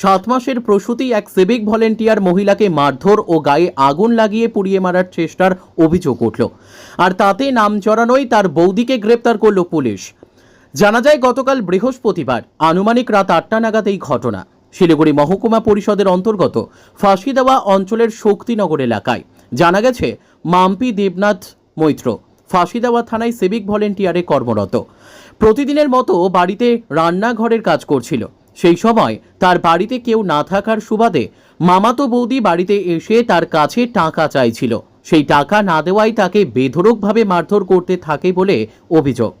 সাত মাসের প্রসূতি এক সিভিক ভলেন্টিয়ার মহিলাকে মারধর ও গায়ে আগুন লাগিয়ে পুড়িয়ে মারার চেষ্টার অভিযোগ উঠল। আর তাতে নাম চড়ানোই তার বৌদিকে গ্রেপ্তার করল পুলিশ। জানা যায়, গতকাল বৃহস্পতিবার, আনুমানিক রাত আটটা নাগাদ এই ঘটনা। শিলিগুড়ি মহকুমা পরিষদের অন্তর্গত ফাঁসি দেওয়া অঞ্চলের শক্তিনগর এলাকায় জানা গেছে, মাম্পি দেবনাথ মৈত্র ফাঁসি দেওয়া থানায় সিভিক ভলেন্টিয়ারে কর্মরত। প্রতিদিনের মতো বাড়িতে রান্নাঘরের কাজ করছিল। সেই সময় তার বাড়িতে কেউ না থাকার সুবাদে মামাতো বৌদি বাড়িতে এসে তার কাছে টাকা চাইছিল। সেই টাকা না দেওয়াই তাকে বেধরকভাবে মারধর করতে থাকে বলে অভিযোগ।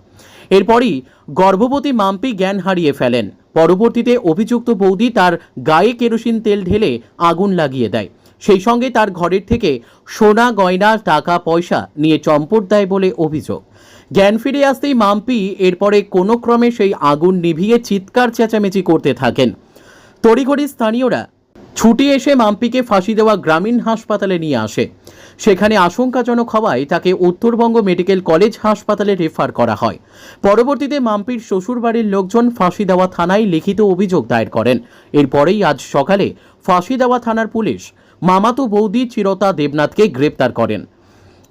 এরপরই গর্ভবতী মাম্পি জ্ঞান হারিয়ে ফেলেন। পরবর্তীতে অভিযুক্ত বৌদি তার গায়ে কেরোসিন তেল ঢেলে আগুন লাগিয়ে দেয়। সেই সঙ্গে তার ঘরের থেকে সোনা, গয়না, টাকা, পয়সা নিয়ে চম্পট দেয় বলে অভিযোগ। জ্ঞান ফিরে আসতেই মাম্পি এরপরে কোনো ক্রমে সেই আগুন নিভিয়ে চিৎকার চেঁচামেচি করতে থাকেন। তড়িঘড়ি স্থানীয়রা ছুটি এসে মাম্পিকে ফাঁসি দেওয়া গ্রামীণ হাসপাতালে নিয়ে আসে। সেখানে আশঙ্কাজনক হওয়ায় তাকে উত্তরবঙ্গ মেডিকেল কলেজ হাসপাতালে রেফার করা হয়। পরবর্তীতে মাম্পির শ্বশুরবাড়ির লোকজন ফাঁসি দেওয়া থানায় লিখিত অভিযোগ দায়ের করেন। এরপরেই আজ সকালে ফাঁসি দেওয়া থানার পুলিশ মামাতো বৌদি চিরতা দেবনাথকে গ্রেপ্তার করেন।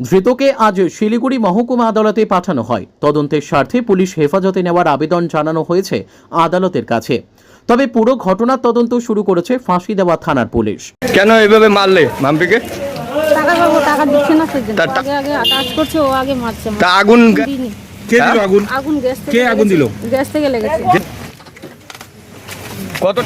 ধৃতকে আজ শিলিগুড়ি মহকুমা আদালতে পাঠানো হয়। তদন্তের স্বার্থে পুলিশ হেফাজতে নেওয়ার আবেদন জানানো হয়েছে আদালতের কাছে। তবে পুরো ঘটনার তদন্ত শুরু করেছে ফাঁসি দেওয়া থানার পুলিশ। কেন এইভাবে মারলে মাম্পিকে? টাকা পাবো টাকা দিচ্ছে না সেজন্য তা- তা- আগে আগে টাচ করছে ও আগে মারছে। তা আগুন কে দিল আগুন? আগুন গ্যাস থেকে কে আগুন দিল? গ্যাস থেকে লেগেছে। কত